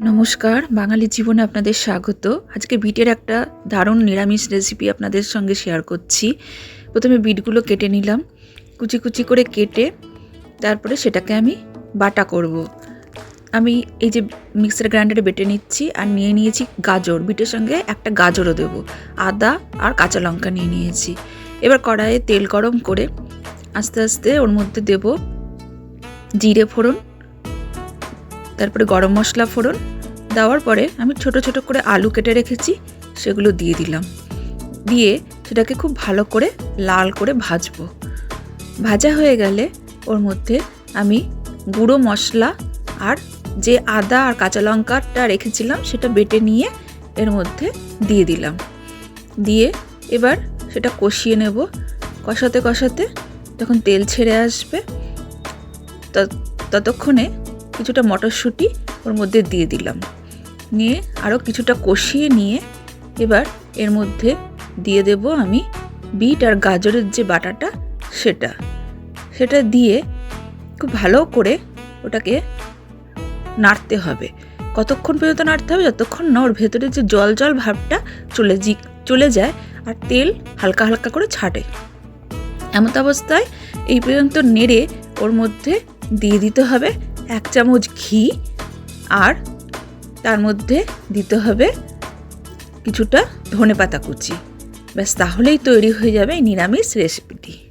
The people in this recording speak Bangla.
নমস্কার, বাঙালি জীবনে আপনাদের স্বাগত। আজকে বিটের একটা দারুণ নিরামিষ রেসিপি আপনাদের সঙ্গে শেয়ার করছি। প্রথমে বিটগুলো কেটে নিলাম। কুচি কুচি করে কেটে তারপরে সেটাকে আমি বাটা করব। আমি এই যে মিক্সার গ্রাইন্ডারে বেটে নিচ্ছি আর নিয়ে নিয়েছি গাজর। বিটের সঙ্গে একটা গাজরও দেব। আদা আর কাঁচা লঙ্কা নিয়ে নিয়েছি। এবার কড়াইয়ে তেল গরম করে আস্তে আস্তে ওর মধ্যে দেব জিরে ফোড়ন তারপরে গরম মশলা ফোড়ন, দেওয়ার পরে আমি ছোট ছোট করে আলু কেটে রেখেছি, সেগুলো দিয়ে দিলাম। দিয়ে সেটাকে খুব ভালো করে লাল করে ভাজবো। ভাজা হয়ে গেলে ওর মধ্যে আমি গুঁড়ো মশলা আর যে আদা আর কাঁচা লঙ্কাটা রেখেছিলাম, সেটা বেটে নিয়ে এর মধ্যে দিয়ে দিলাম। দিয়ে এবার সেটা কষিয়ে নেব। কষাতে কষাতে যখন তেল ছেড়ে আসবে ততক্ষণে কিছুটা মটরশুঁটি ওর মধ্যে দিয়ে দিলাম। নিয়ে আরও কিছুটা কষিয়ে নিয়ে এবার এর মধ্যে দিয়ে দেব আমি বিট আর গাজরের যে বাটাটা, সেটা। সেটা দিয়ে খুব ভালো করে ওটাকে নাড়তে হবে। কতক্ষণ পর্যন্ত নাড়তে হবে যতক্ষণ না ওর ভেতরে যে জল জল ভাবটা চলে জি, চলে যায় আর তেল হালকা হালকা করে ছাড়ে এমত অবস্থায় এই পর্যন্ত নেড়ে ওর মধ্যে দিয়ে দিতে হবে। এক চামচ ঘি আর তার মধ্যে দিতে হবে কিছুটা ধনে পাতা কুচি। ব্যাস, তাহলেই তৈরি হয়ে যাবে নিরামিষ রেসিপিটি